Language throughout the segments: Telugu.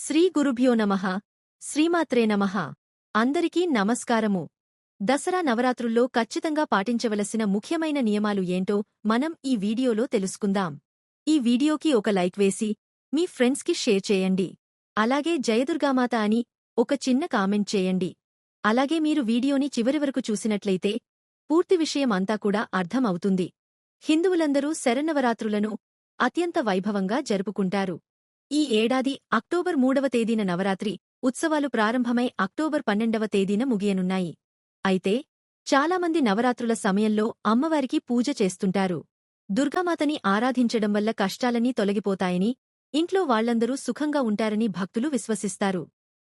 శ్రీ గురుభ్యో నమః. శ్రీమాత్రే నమ. అందరికీ నమస్కారము. దసరా నవరాత్రుల్లో ఖచ్చితంగా పాటించవలసిన ముఖ్యమైన నియమాలు ఏంటో మనం ఈ వీడియోలో తెలుసుకుందాం. ఈ వీడియోకి ఒక లైక్ వేసి మీ ఫ్రెండ్స్కి షేర్ చేయండి. అలాగే జయదుర్గామాత అని ఒక చిన్న కామెంట్ చేయండి. అలాగే మీరు వీడియోని చివరి వరకు చూసినట్లయితే పూర్తి విషయం అంతా కూడా అర్థం అవుతుంది హిందువులందరూ శరన్నవరాత్రులను అత్యంత వైభవంగా జరుపుకుంటారు. ఈ ఏడాది అక్టోబర్ మూడవ తేదీన నవరాత్రి ఉత్సవాలు ప్రారంభమై అక్టోబర్ పన్నెండవ తేదీన ముగియనున్నాయి. అయితే చాలామంది నవరాత్రుల సమయంలో అమ్మవారికి పూజ చేస్తుంటారు. దుర్గామాతని ఆరాధించడం వల్ల కష్టాలన్నీ తొలగిపోతాయని ఇంట్లో వాళ్ళందరూ సుఖంగా ఉంటారని భక్తులు విశ్వసిస్తారు.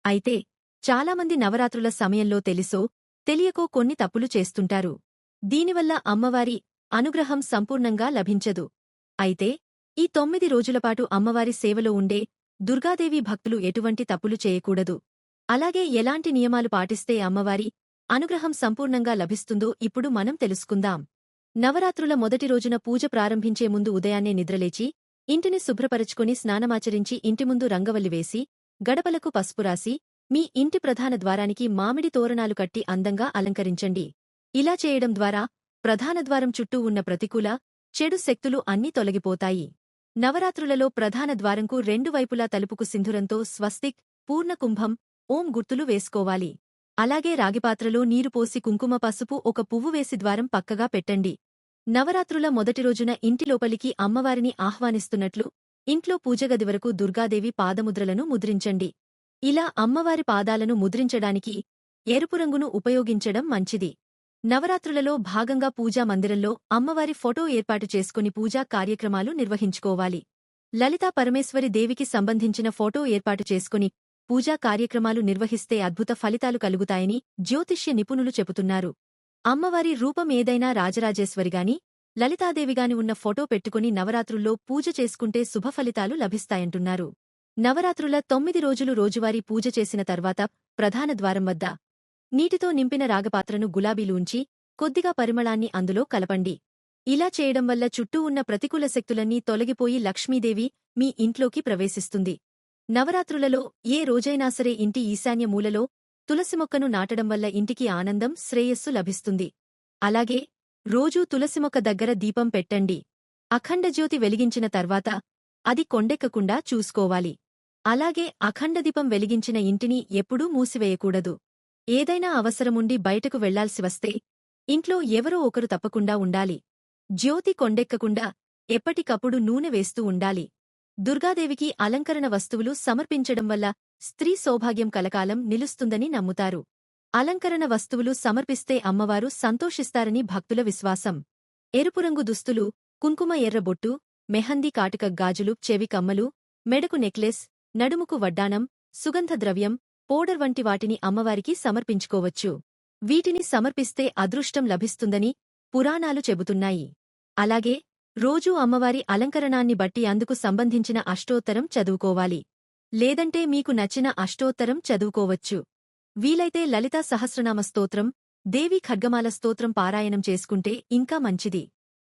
అయితే చాలామంది నవరాత్రుల సమయంలో తెలిసో తెలియకో కొన్ని తప్పులు చేస్తుంటారు. దీనివల్ల అమ్మవారి అనుగ్రహం సంపూర్ణంగా లభించదు. అయితే ఈ తొమ్మిది రోజులపాటు అమ్మవారి సేవలో ఉండే దుర్గాదేవి భక్తులు ఎటువంటి తప్పులు చేయకూడదు. అలాగే ఎలాంటి నియమాలు పాటిస్తే అమ్మవారి అనుగ్రహం సంపూర్ణంగా లభిస్తుందో ఇప్పుడు మనం తెలుసుకుందాం. నవరాత్రుల మొదటి రోజున పూజ ప్రారంభించే ముందు ఉదయాన్నే నిద్రలేచి ఇంటిని శుభ్రపరచుకుని స్నానమాచరించి ఇంటి ముందు రంగవల్లి వేసి గడపలకు పసుపు రాసి మీ ఇంటి ప్రధాన ద్వారానికి మామిడి తోరణాలు కట్టి అందంగా అలంకరించండి. ఇలా చేయడం ద్వారా ప్రధాన ద్వారం చుట్టూ ఉన్న ప్రతికూల చెడు శక్తులు అన్నీ తొలగిపోతాయి. నవరాత్రులలో ప్రధాన ద్వారంకు రెండు వైపులా తలుపుకు సింధురంతో స్వస్తిక్ పూర్ణకుంభం ఓం గుర్తులు వేసుకోవాలి. అలాగే రాగిపాత్రలో నీరు పోసి కుంకుమ పసుపు ఒక పువ్వు వేసి ద్వారం పక్కగా పెట్టండి. నవరాత్రుల మొదటి రోజున ఇంటి లోపలికి అమ్మవారిని ఆహ్వానిస్తున్నట్లు ఇంట్లో పూజగది వరకు దుర్గాదేవి పాదముద్రలను ముద్రించండి. ఇలా అమ్మవారి పాదాలను ముద్రించడానికి ఎరుపు రంగును ఉపయోగించడం మంచిది. నవరాత్రులలో భాగంగా పూజా మందిరంలో అమ్మవారి ఫోటో ఏర్పాటు చేసుకుని పూజా కార్యక్రమాలు నిర్వహించుకోవాలి. లలితా పరమేశ్వరి దేవికి సంబంధించిన ఫోటో ఏర్పాటు చేసుకుని పూజా కార్యక్రమాలు నిర్వహిస్తే అద్భుత ఫలితాలు కలుగుతాయని జ్యోతిష్య నిపుణులు చెబుతున్నారు. అమ్మవారి రూపం ఏదైనా రాజరాజేశ్వరిగాని లలితాదేవిగాని ఉన్న ఫోటో పెట్టుకుని నవరాత్రుల్లో పూజ చేసుకుంటే శుభఫలితాలు లభిస్తాయంటున్నారు. నవరాత్రుల తొమ్మిది రోజులు రోజువారీ పూజ చేసిన తర్వాత ప్రధాన ద్వారం వద్ద నీటితో నింపిన రాగపాత్రను గులాబీలు ఉంచి కొద్దిగా పరిమళాన్ని అందులో కలపండి. ఇలా చేయడం వల్ల చుట్టూ ఉన్న ప్రతికూల శక్తులన్నీ తొలగిపోయి లక్ష్మీదేవి మీ ఇంట్లోకి ప్రవేశిస్తుంది. నవరాత్రులలో ఏ రోజైనా సరే ఇంటి ఈశాన్య మూలలో తులసి మొక్కను నాటడం వల్ల ఇంటికి ఆనందం శ్రేయస్సు లభిస్తుంది. అలాగే రోజూ తులసి మొక్క దగ్గర దీపం పెట్టండి. అఖండజ్యోతి వెలిగించిన తర్వాత అది కొండెక్కకుండా చూసుకోవాలి. అలాగే అఖండదీపం వెలిగించిన ఇంటిని ఎప్పుడూ మూసివేయకూడదు. ఏదైనా అవసరముండి బయటకు వెళ్ళాల్సి వస్తే ఇంట్లో ఎవరో ఒకరు తప్పకుండా ఉండాలి. జ్యోతి కొండెక్కకుండా ఎప్పటికప్పుడు నూనె వేస్తూ ఉండాలి. దుర్గాదేవికి అలంకరణ వస్తువులు సమర్పించడం వల్ల స్త్రీ సౌభాగ్యం కలకాలం నిలుస్తుందని నమ్ముతారు. అలంకరణ వస్తువులు సమర్పిస్తే అమ్మవారు సంతోషిస్తారని భక్తుల విశ్వాసం. ఎరుపురంగు దుస్తులు కుంకుమ ఎర్రబొట్టు మెహందీ కాటుక గాజులు చెవి కమ్మలు మెడకు నెక్లెస్ నడుముకు వడ్డానం సుగంధ ద్రవ్యం పౌడర్ వంటి వాటిని అమ్మవారికి సమర్పించుకోవచ్చు. వీటిని సమర్పిస్తే అదృష్టం లభిస్తుందని పురాణాలు చెబుతున్నాయి. అలాగే రోజూ అమ్మవారి అలంకరణాన్ని బట్టి అందుకు సంబంధించిన అష్టోత్తరం చదువుకోవాలి. లేదంటే మీకు నచ్చిన అష్టోత్తరం చదువుకోవచ్చు. వీలైతే లలితా సహస్రనామ స్తోత్రం దేవి ఖడ్గమాల స్తోత్రం పారాయణం చేసుకుంటే ఇంకా మంచిది.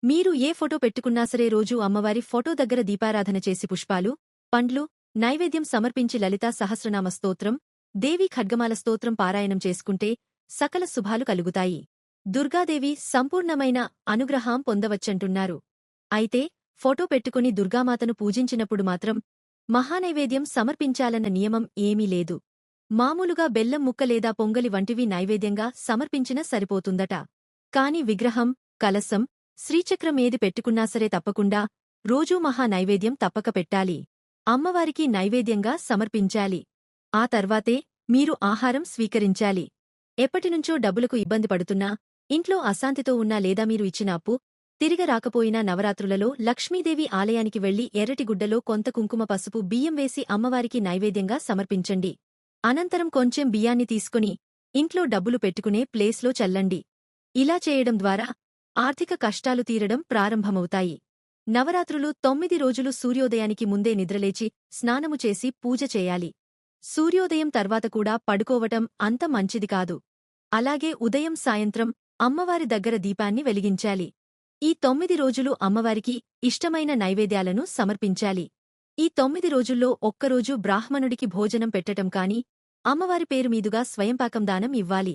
మీరు ఏ ఫోటో పెట్టుకున్నా సరే రోజూ అమ్మవారి ఫోటో దగ్గర దీపారాధన చేసి పుష్పాలు పండ్లు నైవేద్యం సమర్పించి లలితా సహస్రనామ స్తోత్రం దేవి ఖడ్గమాల స్తోత్రం పారాయణం చేసుకుంటే సకల శుభాలు కలుగుతాయి. దుర్గాదేవి సంపూర్ణమైన అనుగ్రహం పొందవచ్చంటున్నారు. అయితే ఫోటో పెట్టుకుని దుర్గామాతను పూజించినప్పుడు మాత్రం మహానైవేద్యం సమర్పించాలన్న నియమం ఏమీ లేదు. మామూలుగా బెల్లం ముక్క లేదా పొంగలి వంటివి నైవేద్యంగా సమర్పించినా సరిపోతుందట. కాని విగ్రహం కలసం శ్రీచక్రం ఏది పెట్టుకున్నా సరే తప్పకుండా రోజూ మహా నైవేద్యం తప్పక పెట్టాలి. అమ్మవారికి నైవేద్యంగా సమర్పించాలి. ఆ తర్వాతే మీరు ఆహారం స్వీకరించాలి. ఎప్పటినుంచో డబ్బులకు ఇబ్బంది పడుతున్నా ఇంట్లో అశాంతితో ఉన్నా లేదా మీరు ఇచ్చిన అప్పు తిరిగ రాకపోయిన నవరాత్రులలో లక్ష్మీదేవి ఆలయానికి వెళ్ళి ఎర్రటిగుడ్డలో కొంత కుంకుమ పసుపు బియ్యం వేసి అమ్మవారికి నైవేద్యంగా సమర్పించండి. అనంతరం కొంచెం బియ్యాన్ని తీసుకుని ఇంట్లో డబ్బులు పెట్టుకునే ప్లేస్లో చల్లండి. ఇలా చేయడం ద్వారా ఆర్థిక కష్టాలు తీరడం ప్రారంభమవుతాయి. నవరాత్రులు తొమ్మిది రోజులు సూర్యోదయానికి ముందే నిద్రలేచి స్నానము చేసి పూజ చేయాలి. సూర్యోదయం తర్వాత కూడా పడుకోవటం అంత మంచిది కాదు. అలాగే ఉదయం సాయంత్రం అమ్మవారి దగ్గర దీపాన్ని వెలిగించాలి. ఈ తొమ్మిది రోజులు అమ్మవారికి ఇష్టమైన నైవేద్యాలను సమర్పించాలి. ఈ తొమ్మిది రోజుల్లో ఒక్కరోజు బ్రాహ్మణుడికి భోజనం పెట్టటం కాని అమ్మవారి పేరు మీదుగా స్వయంపాకం దానం ఇవ్వాలి.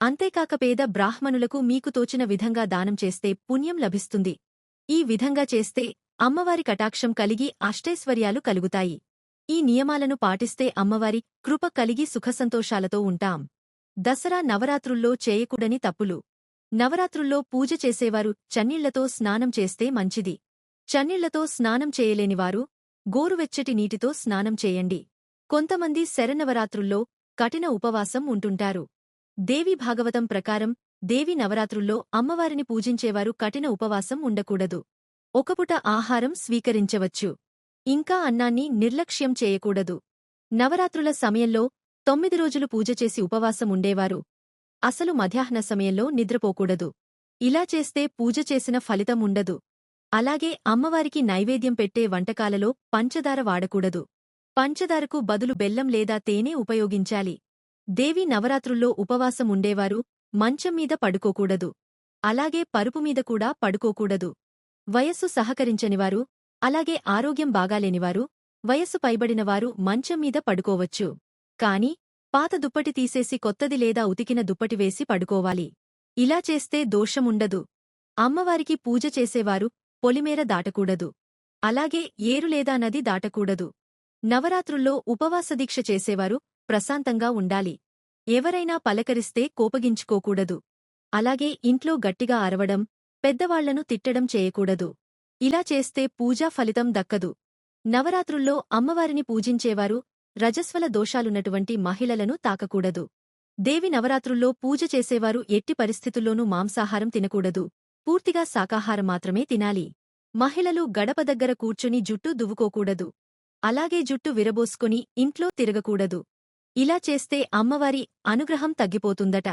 అంతేకాక పేద బ్రాహ్మణులకు మీకు తోచిన విధంగా దానం చేస్తే పుణ్యం లభిస్తుంది. ఈ విధంగా చేస్తే అమ్మవారి కటాక్షం కలిగి అష్టైశ్వర్యాలు కలుగుతాయి. ఈ నియమాలను పాటిస్తే అమ్మవారి కృప కలిగి సుఖసంతోషాలతో ఉంటాం. దసరా నవరాత్రుల్లో చేయకూడని తప్పులు. నవరాత్రుల్లో పూజ చేసేవారు చన్నీళ్ళతో స్నానం చేస్తే మంచిది. చన్నీళ్ళతో స్నానం చేయలేనివారు గోరువెచ్చటి నీటితో స్నానం చేయండి. కొంతమంది శరన్నవరాత్రుల్లో కఠిన ఉపవాసం ఉంటుంటారు. దేవి భాగవతం ప్రకారం దేవి నవరాత్రుల్లో అమ్మవారిని పూజించేవారు కఠిన ఉపవాసం ఉండకూడదు. ఒకపుట ఆహారం స్వీకరించవచ్చు. ఇంకా అన్నాన్ని నిర్లక్ష్యం చేయకూడదు. నవరాత్రుల సమయంలో తొమ్మిది రోజులు పూజ చేసి ఉపవాసం ఉండేవారు. అసలు మధ్యాహ్న సమయంలో నిద్రపోకూడదు. ఇలా చేస్తే పూజ చేసిన ఫలితం ఉండదు. అలాగే అమ్మవారికి నైవేద్యం పెట్టే వంటకాలలో పంచదార వాడకూడదు. పంచదారకు బదులు బెల్లం లేదా తేనె ఉపయోగించాలి. దేవి నవరాత్రుల్లో ఉపవాసం ఉండేవారు మంచం మీద పడుకోకూడదు. అలాగే పరుపు మీద కూడా పడుకోకూడదు. వయస్సు సహకరించనివారు అలాగే ఆరోగ్యం బాగాలేనివారు వయస్సు పైబడినవారు మంచం మీద పడుకోవచ్చు. కాని పాత దుప్పటి తీసేసి కొత్తది లేదా ఉతికిన దుప్పటి వేసి పడుకోవాలి. ఇలా చేస్తే దోషముండదు. అమ్మవారికి పూజ చేసేవారు పొలిమేర దాటకూడదు. అలాగే ఏరు లేదా నది దాటకూడదు. నవరాత్రుల్లో ఉపవాసదీక్ష చేసేవారు ప్రశాంతంగా ఉండాలి. ఎవరైనా పలకరిస్తే కోపగించుకోకూడదు. అలాగే ఇంట్లో గట్టిగా అరవడం పెద్దవాళ్ళను తిట్టడం చేయకూడదు. ఇలా చేస్తే పూజా ఫలితం దక్కదు. నవరాత్రుల్లో అమ్మవారిని పూజించేవారు రజస్వల దోషాలున్నటువంటి మహిళలను తాకకూడదు. దేవి నవరాత్రుల్లో పూజ చేసేవారు ఎట్టి పరిస్థితుల్లోనూ మాంసాహారం తినకూడదు. పూర్తిగా శాకాహారం మాత్రమే తినాలి. మహిళలు గడప దగ్గర కూర్చుని జుట్టు దువ్వుకోకూడదు. అలాగే జుట్టు విరబోసుకుని ఇంట్లో తిరగకూడదు. ఇలా చేస్తే అమ్మవారి అనుగ్రహం తగ్గిపోతుందట.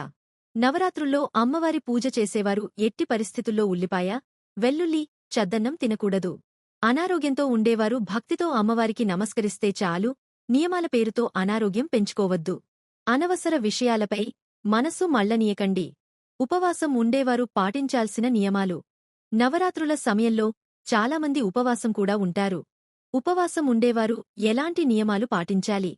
నవరాత్రుల్లో అమ్మవారి పూజ చేసేవారు ఎట్టి పరిస్థితుల్లో ఉల్లిపాయ వెల్లుల్లి చద్దన్నం తినకూడదు. అనారోగ్యంతో ఉండేవారు భక్తితో అమ్మవారికి నమస్కరిస్తే చాలు నియమాల పేరుతో అనారోగ్యం పెంచుకోవద్దు. అనవసర విషయాలపై మనసు మళ్ళనీయకండి ఉపవాసం ఉండేవారు పాటించాల్సిన నియమాలు. నవరాత్రుల సమయంలో చాలామంది ఉపవాసం కూడా ఉంటారు. ఉపవాసం ఉండేవారు ఎలాంటి నియమాలు పాటించాలి?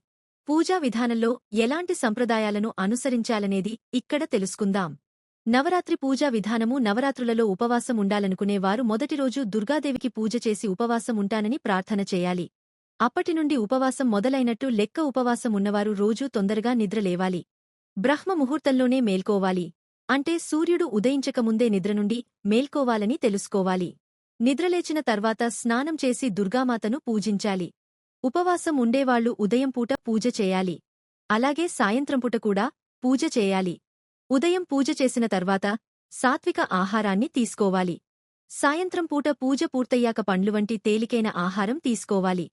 పూజా విధానంలో ఎలాంటి సంప్రదాయాలను అనుసరించాలనేది ఇక్కడ తెలుసుకుందాం. నవరాత్రి పూజా విధానము నవరాత్రులలో ఉపవాసం ఉండాలనుకునేవారు మొదటి రోజు దుర్గాదేవికి పూజ చేసి ఉపవాసం ఉంటానని ప్రార్థన చేయాలి. అప్పటి నుండి ఉపవాసం మొదలైనట్టు లెక్క ఉపవాసం ఉన్నవారు రోజూ తొందరగా నిద్రలేవాలి. బ్రహ్మ ముహూర్తంలోనే మేల్కోవాలి. అంటే సూర్యుడు ఉదయించకముందే నిద్ర నుండి మేల్కోవాలని తెలుసుకోవాలి. నిద్రలేచిన తర్వాత స్నానం చేసి దుర్గామాతను పూజించాలి. ఉపవాసం ఉండేవాళ్ళు ఉదయం పూట పూజ చేయాలి. అలాగే సాయంత్రం పూట కూడా పూజ చేయాలి. ఉదయం పూజ చేసిన తర్వాత సాత్విక ఆహారాన్ని తీసుకోవాలి. సాయంత్రం పూట పూజ పూర్తయ్యాక పండ్లు వంటి తేలికైన ఆహారం తీసుకోవాలి.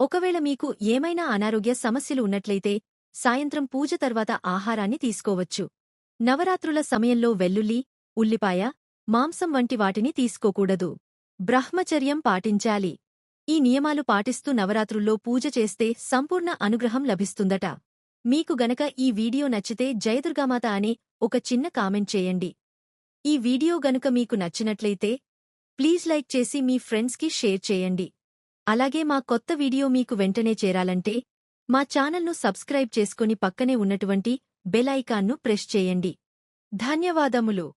ఒకవేళ మీకు ఏమైనా అనారోగ్య సమస్యలు ఉన్నట్లయితే సాయంత్రం పూజ తర్వాత ఆహారాన్ని తీసుకోవచ్చు. నవరాత్రుల సమయంలో వెల్లుల్లి ఉల్లిపాయ మాంసం వంటి వాటిని తీసుకోకూడదు. బ్రహ్మచర్యం పాటించాలి. ఈ నియమాలు పాటిస్తూ నవరాత్రుల్లో పూజ చేస్తే సంపూర్ణ అనుగ్రహం లభిస్తుందట. మీకు గనక ఈ వీడియో నచ్చితే జయదుర్గామాత అనే ఒక చిన్న కామెంట్ చేయండి. ఈ వీడియో గనుక మీకు నచ్చినట్లయితే ప్లీజ్ లైక్ చేసి మీ ఫ్రెండ్స్కి షేర్ చేయండి. అలాగే మా కొత్త వీడియో మీకు వెంటనే చేరాలంటే మా ఛానల్ను సబ్స్క్రైబ్ చేసుకుని పక్కనే ఉన్నటువంటి బెల్ ఐకాన్ను ప్రెస్ చేయండి. ధన్యవాదములు.